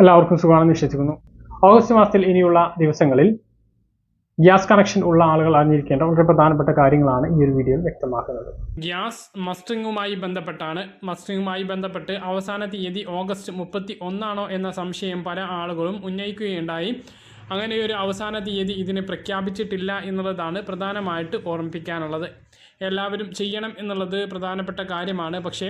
എല്ലാവർക്കും സുഖമാണെന്ന് വിശ്വസിക്കുന്നു. ഓഗസ്റ്റ് മാസത്തിൽ ഇനിയുള്ള ദിവസങ്ങളിൽ ഗ്യാസ് കണക്ഷൻ ഉള്ള ആളുകൾ അറിഞ്ഞിരിക്കേണ്ട വളരെ പ്രധാനപ്പെട്ട കാര്യങ്ങളാണ് ഈ ഒരു വീഡിയോയിൽ വ്യക്തമാക്കുന്നത്. ഗ്യാസ് മസ്റ്ററിങ്ങുമായി ബന്ധപ്പെട്ടാണ്. മസ്റ്ററിങ്ങുമായി ബന്ധപ്പെട്ട് അവസാന തീയതി ഓഗസ്റ്റ് മുപ്പത്തി ഒന്നാണോ എന്ന സംശയം പല ആളുകളും ഉന്നയിക്കുകയുണ്ടായി. അങ്ങനെ ഒരു അവസാന തീയതി ഇതിന് പ്രഖ്യാപിച്ചിട്ടില്ല എന്നുള്ളതാണ് പ്രധാനമായിട്ട് ഓർമ്മിപ്പിക്കാനുള്ളത്. എല്ലാവരും ചെയ്യണം എന്നുള്ളത് പ്രധാനപ്പെട്ട കാര്യമാണ്. പക്ഷേ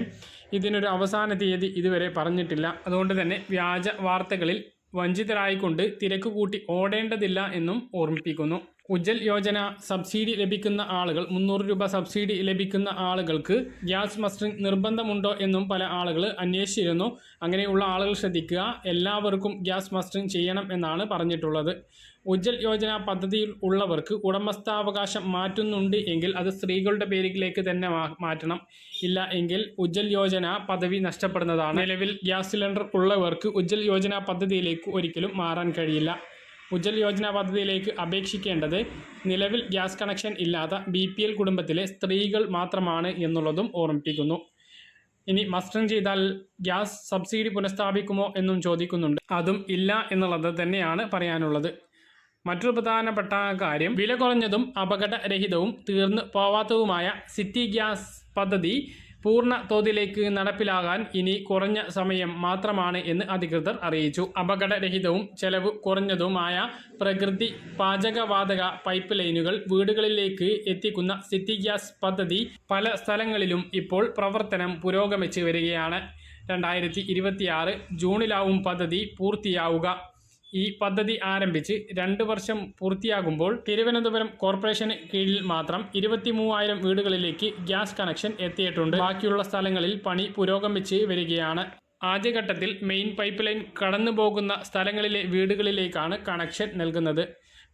ഇതിനൊരു അവസാന തീയതി ഇതുവരെ പറഞ്ഞിട്ടില്ല. അതുകൊണ്ട് തന്നെ വ്യാജ വാർത്തകളിൽ വഞ്ചിതരായിക്കൊണ്ട് തിരക്ക് കൂട്ടി ഓടേണ്ടതില്ല എന്നും ഓർമ്മിപ്പിക്കുന്നു. ഉജ്ജൽ യോജന സബ്സിഡി ലഭിക്കുന്ന ആളുകൾ മുന്നൂറ് രൂപ സബ്സിഡി ലഭിക്കുന്ന ആളുകൾക്ക് ഗ്യാസ് മസ്റ്ററിംഗ് നിർബന്ധമുണ്ടോ എന്നും പല ആളുകൾ അന്വേഷിച്ചിരുന്നു. അങ്ങനെയുള്ള ആളുകൾ ശ്രദ്ധിക്കുക എല്ലാവർക്കും ഗ്യാസ് മസ്റ്ററിംഗ് ചെയ്യണം എന്നാണ് പറഞ്ഞിട്ടുള്ളത്. ഉജ്ജൽ യോജന പദ്ധതിയിൽ ഉള്ളവർക്ക് ഉടമസ്ഥാവകാശം മാറ്റുന്നുണ്ട് എങ്കിൽ അത് സ്ത്രീകളുടെ പേരിലേക്ക് തന്നെ മാറ്റണം. ഇല്ല എങ്കിൽ ഉജ്ജൽ യോജന പദവി നഷ്ടപ്പെടുന്നതാണ്. നിലവിൽ ഗ്യാസ് സിലിണ്ടർ ഉള്ളവർക്ക് ഉജ്ജൽ യോജന പദ്ധതിയിലേക്ക് ഒരിക്കലും മാറാൻ കഴിയില്ല. ഉജ്ജൽ യോജന പദ്ധതിയിലേക്ക് അപേക്ഷിക്കേണ്ടത് നിലവിൽ ഗ്യാസ് കണക്ഷൻ ഇല്ലാത്ത ബി പി എൽ കുടുംബത്തിലെ സ്ത്രീകൾ മാത്രമാണ് എന്നുള്ളതും ഓർമ്മിപ്പിക്കുന്നു. ഇനി മസ്റ്ററിംഗ് ചെയ്താൽ ഗ്യാസ് സബ്സിഡി പുനഃസ്ഥാപിക്കുമോ എന്നും ചോദിക്കുന്നുണ്ട്. അതും ഇല്ല എന്നുള്ളത് തന്നെയാണ് പറയാനുള്ളത്. മറ്റൊരു പ്രധാനപ്പെട്ട കാര്യം വില കുറഞ്ഞതും അപകടരഹിതവും തീർന്നു പോവാത്തതുമായ സിറ്റി ഗ്യാസ് പദ്ധതി പൂർണ തോതിലേക്ക് നടപ്പിലാകാൻ ഇനി കുറഞ്ഞ സമയം മാത്രമാണ് എന്ന് അധികൃതർ അറിയിച്ചു. അപകടരഹിതവും ചെലവ് കുറഞ്ഞതുമായ പ്രകൃതി പാചകവാതക പൈപ്പ് ലൈനുകൾ വീടുകളിലേക്ക് എത്തിക്കുന്ന സിറ്റി ഗ്യാസ് പദ്ധതി പല സ്ഥലങ്ങളിലും ഇപ്പോൾ പ്രവർത്തനം പുരോഗമിച്ച് വരികയാണ്. രണ്ടായിരത്തി ഇരുപത്തിയാറ് ജൂണിലാവും പദ്ധതി പൂർത്തിയാവുക. ഈ പദ്ധതി ആരംഭിച്ച് രണ്ട് വർഷം പൂർത്തിയാകുമ്പോൾ തിരുവനന്തപുരം കോർപ്പറേഷന് കീഴിൽ മാത്രം ഇരുപത്തി മൂവായിരം വീടുകളിലേക്ക് ഗ്യാസ് കണക്ഷൻ എത്തിയിട്ടുണ്ട്. ബാക്കിയുള്ള സ്ഥലങ്ങളിൽ പണി പുരോഗമിച്ച് വരികയാണ്. ആദ്യഘട്ടത്തിൽ മെയിൻ പൈപ്പ് ലൈൻ കടന്നു പോകുന്ന സ്ഥലങ്ങളിലെ വീടുകളിലേക്കാണ് കണക്ഷൻ നൽകുന്നത്.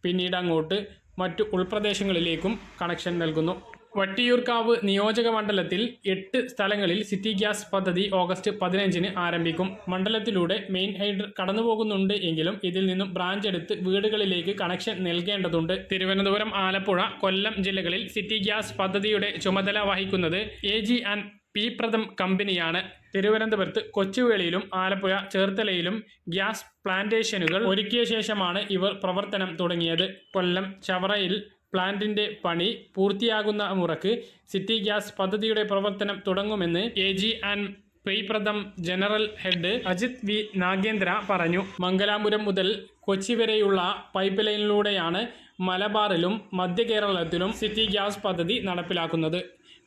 പിന്നീട് അങ്ങോട്ട് മറ്റു ഉൾപ്രദേശങ്ങളിലേക്കും കണക്ഷൻ നൽകുന്നു. വട്ടിയൂർക്കാവ് നിയോജക മണ്ഡലത്തിൽ എട്ട് സ്ഥലങ്ങളിൽ സിറ്റി ഗ്യാസ് പദ്ധതി ഓഗസ്റ്റ് പതിനഞ്ചിന് ആരംഭിക്കും. മണ്ഡലത്തിലൂടെ മെയിൻ ഹൈഡർ കടന്നുപോകുന്നുണ്ട് എങ്കിലും ഇതിൽ നിന്നും ബ്രാഞ്ച് എടുത്ത് വീടുകളിലേക്ക് കണക്ഷൻ നൽകേണ്ടതുണ്ട്. തിരുവനന്തപുരം ആലപ്പുഴ കൊല്ലം ജില്ലകളിൽ സിറ്റി ഗ്യാസ് പദ്ധതിയുടെ ചുമതല വഹിക്കുന്നത് A G and P Pratham കമ്പനിയാണ്. തിരുവനന്തപുരത്ത് കൊച്ചുവേളിയിലും ആലപ്പുഴ ചേർത്തലയിലും ഗ്യാസ് പ്ലാന്റേഷനുകൾ ഒരുക്കിയ ശേഷമാണ് ഇവർ പ്രവർത്തനം തുടങ്ങിയത്. കൊല്ലം ചവറയിൽ പ്ലാന്റിന്റെ പണി പൂർത്തിയാകുന്ന മുറക്ക് സിറ്റി ഗ്യാസ് പദ്ധതിയുടെ പ്രവർത്തനം തുടങ്ങുമെന്ന് A G and പ്രിയപ്രദം general head Ajith V Nagendra പറഞ്ഞു. മംഗലാപുരം മുതൽ കൊച്ചി വരെയുള്ള പൈപ്പ് ലൈനിലൂടെയാണ് മലബാറിലും മധ്യ കേരളത്തിലും സിറ്റി ഗ്യാസ് പദ്ധതി നടപ്പിലാക്കുന്നത്.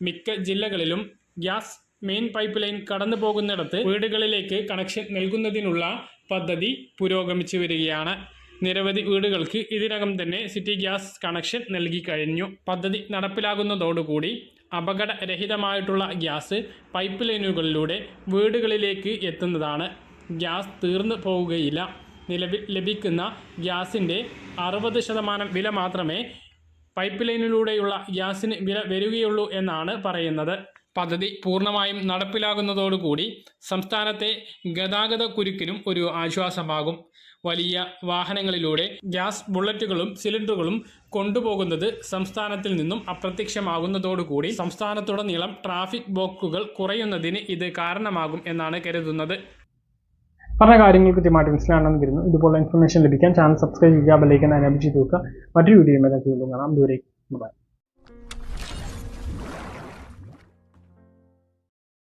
മിക്ക ജില്ലകളിലും ഗ്യാസ് മെയിൻ പൈപ്പ് ലൈൻ കടന്നു പോകുന്നിടത്ത് വീടുകളിലേക്ക് കണക്ഷൻ നൽകുന്നതിനുള്ള പദ്ധതി പുരോഗമിച്ചു വരികയാണ്. നിരവധി വീടുകൾക്ക് ഇതിനകം തന്നെ സിറ്റി ഗ്യാസ് കണക്ഷൻ നൽകി കഴിഞ്ഞു. പദ്ധതി നടപ്പിലാകുന്നതോടുകൂടി അപകടരഹിതമായിട്ടുള്ള ഗ്യാസ് പൈപ്പ് ലൈനുകളിലൂടെ വീടുകളിലേക്ക് എത്തുന്നതാണ്. ഗ്യാസ് തീർന്നു പോവുകയില്ല. നിലവിൽ ലഭിക്കുന്ന ഗ്യാസിന്റെ അറുപത് ശതമാനം വില മാത്രമേ പൈപ്പ് ലൈനിലൂടെയുള്ള ഗ്യാസിന് വില വരികയുള്ളൂ എന്നാണ് പറയുന്നത്. പദ്ധതി പൂർണമായും നടപ്പിലാകുന്നതോടുകൂടി സംസ്ഥാനത്തെ ഗതാഗത കുരുക്കിനും ഒരു ആശ്വാസമാകും. വലിയ വാഹനങ്ങളിലൂടെ ഗ്യാസ് ബുള്ളറ്റുകളും സിലിണ്ടറുകളും കൊണ്ടുപോകുന്നത് സംസ്ഥാനത്തിൽ നിന്നും അപ്രത്യക്ഷമാകുന്നതോടുകൂടി സംസ്ഥാനത്തുടനീളം ട്രാഫിക് ബ്ലോക്കുകൾ കുറയുന്നതിന് ഇത് കാരണമാകും എന്നാണ് കരുതുന്നത്. പറഞ്ഞ കാര്യങ്ങൾ കൃത്യമായിട്ട് മനസ്സിലാണെന്ന് കരുതുന്നു ഇതുപോലുള്ള ഇൻഫർമേഷൻ ലഭിക്കാൻ ചാനൽ സബ്സ്ക്രൈബ് ചെയ്യുക ബെല്ലൈക്കൻ എനേബിൾ ചെയ്ത് വെക്കുക. മറ്റൊരു വീഡിയോ കാണാം. ദൂരേക്ക് ബൈ